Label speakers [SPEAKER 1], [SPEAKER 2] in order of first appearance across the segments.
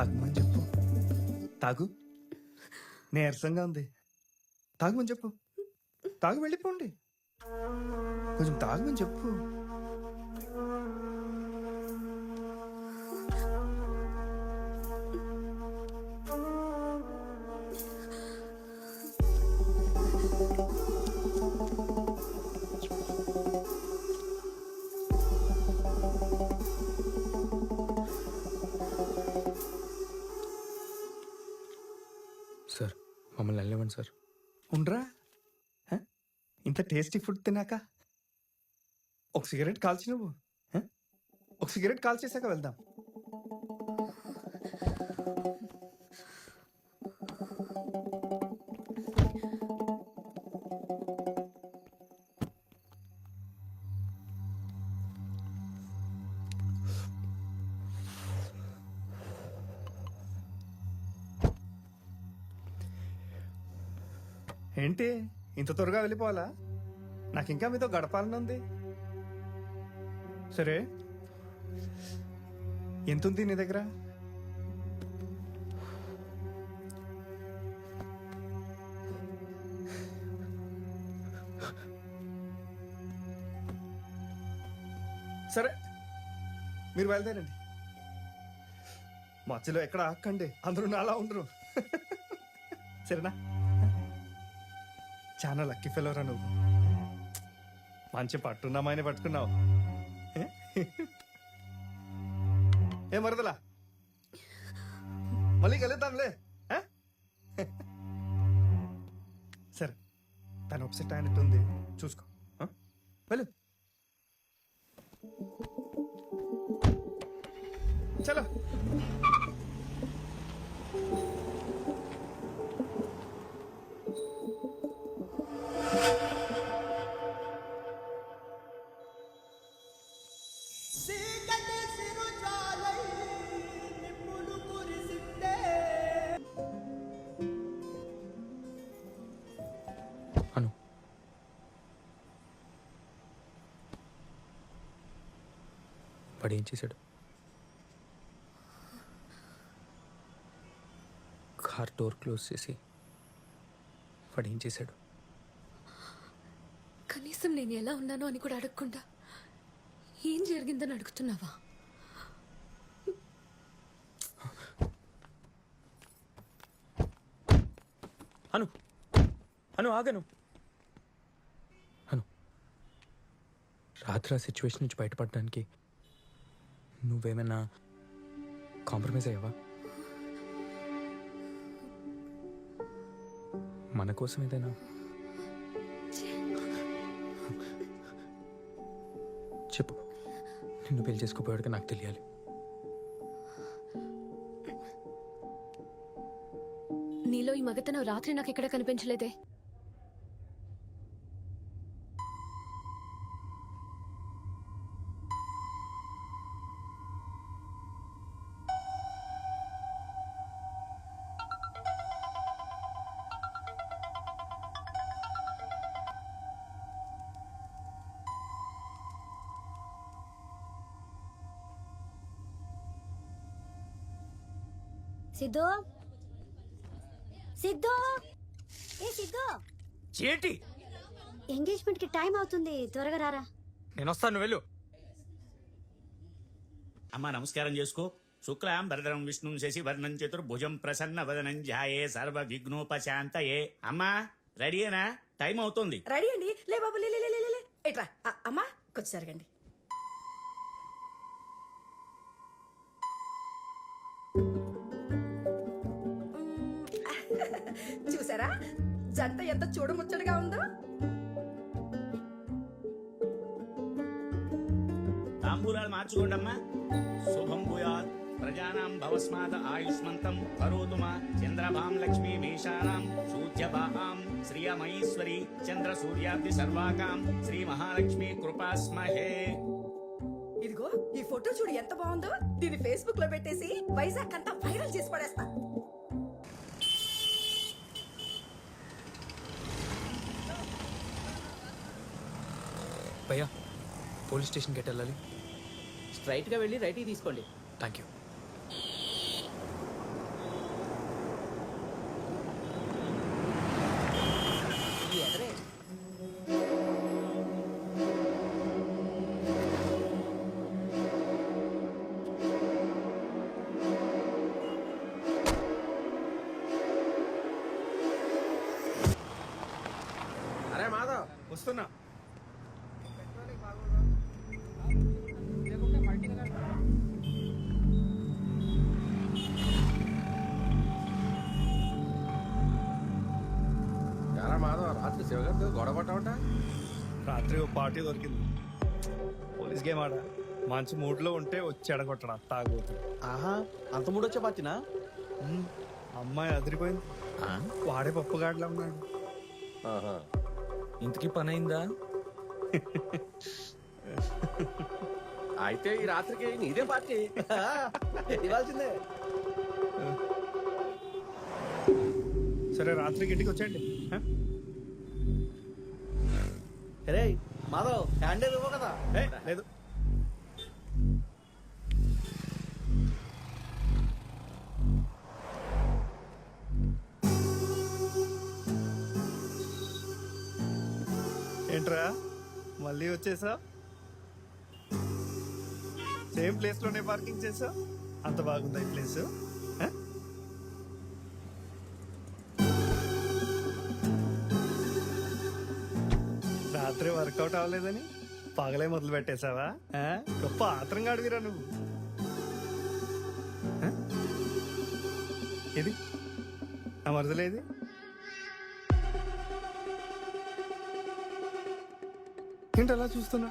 [SPEAKER 1] తాగమని చెప్పు. తాగు. నీరసంగా ఉంది. తాగమని చెప్పు. తాగు వెళ్ళిపోండి. కొంచెం తాగమని చెప్పు.
[SPEAKER 2] మమ్మల్ని వెళ్ళేవండి సార్.
[SPEAKER 1] ఉండరా? హ? ఇంత టేస్టీ ఫుడ్ తినాక ఒక సిగరెట్ కాల్చి నువ్వు? ఒక సిగరెట్ కాల్ చేశాక వెళ్దాం. ఏంటి? ఇంత త్వరగా వెళ్ళిపోవాలా? నాకు ఇంకా మీతో గడపాలని ఉంది. సరే. ఎంత ఉంది నీ దగ్గర? సరే. మీరు బయలుదేరండి. మధ్యలో ఎక్కడ ఆక్కండి. అందరూ నాలా ఉండరు. సరేనా? చాలా లక్కీ ఫెలోరా నువ్వు. మంచి పట్టున్నామాయని పట్టుకున్నావు. ఏ? మరదలా? మళ్ళీ కలుద్దాంలే. సరే తను అప్సెట్ అయినట్టుంది చూసుకో. వెళ్ళు. చలో.
[SPEAKER 2] వాడు ఏం చేశాడు? కార్ డోర్ క్లోజ్ చేసి వాడు ఏం చేశాడు?
[SPEAKER 3] కనీసం నేను ఎలా ఉన్నానో అని కూడా అడగకుండా ఏం జరిగిందని అడుగుతున్నావా?
[SPEAKER 2] అను అను ఆగను. అను. రాత్రి ఆ సిచ్యువేషన్ నుంచి బయటపడడానికి నువ్వేమైనా కాంప్రమైజ్ అయ్యావా? మన కోసం ఏదైనా? చెప్పు. నిన్ను పెళ్ళి చేసుకోపోయాడుగా నాకు తెలియాలి.
[SPEAKER 3] నీలో ఈ మగతనం రాత్రి నాకు ఎక్కడ కనిపించలేదే?
[SPEAKER 4] సిద్ధు? సిద్ధు? ఏ సిద్ధు?
[SPEAKER 2] ఏంటి
[SPEAKER 4] ఎంగేజ్మెంట్కి టైం అవుతుంది. త్వరగా రారా.
[SPEAKER 2] నేను వస్తాను వెళ్ళు.
[SPEAKER 5] అమ్మా నమస్కారం చేసుకో. శుక్లాం భరదరం విష్ణుం శశి వర్ణం చతుర్భుజం ప్రసన్న వదనం ధ్యాయే సర్వ విఘ్నోపశాంతయే. అమ్మా రెడీయేనా టైం అవుతుంది.
[SPEAKER 6] రెడీ అండి. లే బాబు లే లే, లే, లే, లే. అ- అమ్మా కొంచెం జరగండి చూసారా? జంట ఎంత చూడముచ్చటగా ఉందో?
[SPEAKER 5] తాంబూలాలు మార్చుకోండి అమ్మా శుభం భూయాత్ ప్రజానాం భవస్మాత ఆయుష్మంతం కరోతు మా చంద్రభాం లక్ష్మీ మేషానాం సూర్యభాం శ్రియమయీశ్వరి చంద్ర సూర్యాబ్ది సర్వాకాం శ్రీ మహాలక్ష్మి కృపాస్మహే.
[SPEAKER 6] ఇదిగో ఈ ఫోటో చూడు ఎంత బాగుందో. దీన్ని ఫేస్బుక్లో పెట్టేసి వైజాగ్ అంతా వైరల్ చేసి పడేస్తా.
[SPEAKER 2] అయ్యా పోలీస్ స్టేషన్కి ఎట్ వెళ్ళాలి?
[SPEAKER 7] స్ట్రైట్గా వెళ్ళి రైట్కి తీసుకోండి.
[SPEAKER 2] థ్యాంక్ యూ
[SPEAKER 7] అరే వస్తున్నా. గొడవ పట్టావట
[SPEAKER 1] రాత్రి ఓ పార్టీ దొరికింది. పోలీస్ గేమ్ ఆడ. మంచి మూడ్లో ఉంటే వచ్చి ఎడగొట్టడా తాగుతుంది
[SPEAKER 8] ఆహా అంత మూడొచ్చే పార్టీనా?
[SPEAKER 1] అమ్మాయి అదిరిపోయింది. వాడే పప్పుగాడ్లా ఉన్నాడు.
[SPEAKER 7] ఆహా.
[SPEAKER 2] ఇంతకీ పని అయిందా
[SPEAKER 7] అయితే ఈ రాత్రికి నీదే పార్టీ.
[SPEAKER 8] ఇవ్వాల్సిందే.
[SPEAKER 1] సరే రాత్రికి ఇంటికి వచ్చేయండి?
[SPEAKER 8] రే మాధవ్ హ్యాండిల్ ఇవ్వ కదా.
[SPEAKER 1] ఏ, లేదు. ఏంట్రా? మళ్ళీ వచ్చేసా సేమ్ ప్లేస్లోనే పార్కింగ్ చేసా అంత బాగుందా ఈ ప్లేస్ వర్కౌట్ అవ్వలేదని పగలే మొదలు పెట్టేశావా? గొప్ప ఆత్రం గాడివిరా నువ్వు? ఇది నా మరదలేది ఏంటి అలా చూస్తున్నా.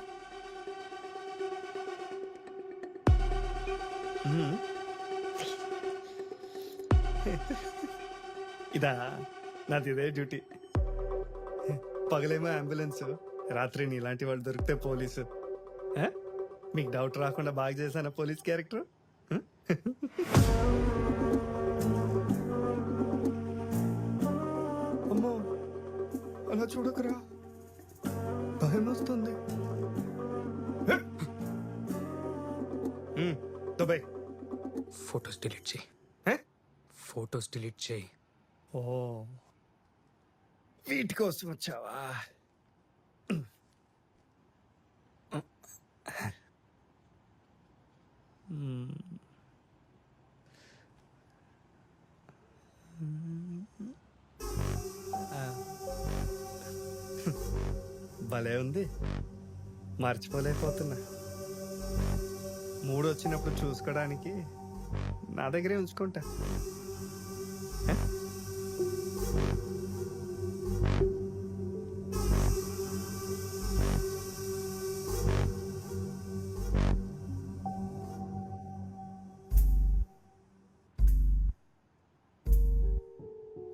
[SPEAKER 1] ఇదా నాది ఇదే డ్యూటీ. పగలేమో అంబులెన్స్. రాత్రి నీలాంటి వాళ్ళు దొరికితే పోలీసు? మీకు డౌట్ రాకుండా బాగా చేశాను పోలీస్ క్యారెక్టర్? అమ్మో అలా చూడకురా. భయం వస్తుంది. దుబాయ్.
[SPEAKER 2] ఫొటోస్ డిలీట్ చేయి? ఫొటోస్ డిలీట్ చేయి.
[SPEAKER 1] ఓ. వీటి కోసం వచ్చావా? భలే ఉంది. మర్చిపోలేకపోతున్నా. మూడు వచ్చినప్పుడు చూసుకోవడానికి నా దగ్గరే ఉంచుకుంటా.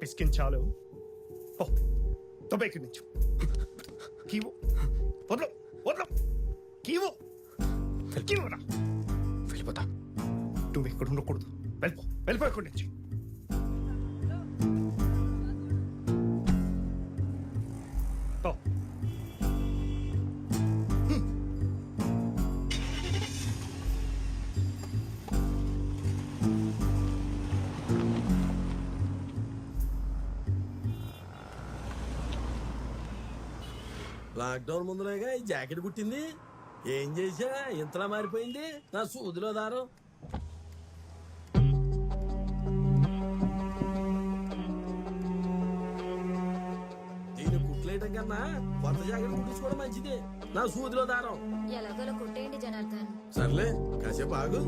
[SPEAKER 1] పిసికించాలు? తొబైకి నుంచి కీవు. వదలు వదలు. కీవు. కీవురా.
[SPEAKER 2] వెళ్ళిపోతా.
[SPEAKER 1] నువ్వు ఇక్కడ ఉండకూడదు. వెళ్ళిపో వెళ్ళిపో ఇక్కడి నుంచి.
[SPEAKER 9] లాక్డౌన్ ముందులేగా ఈ జాకెట్ కుట్టింది. ఏం చేసా ఇంతలా మారిపోయింది. నా సూదిలో దారం. దీన్ని కుట్లేయటం కన్నా కొత్త జాకెట్ కుట్టించుకోవడం మంచిది. నా సూదిలో దారం.
[SPEAKER 4] ఎలాగోలా కొట్టేయండి జనార్దన్.
[SPEAKER 9] సర్లే కాసేపు ఆగు.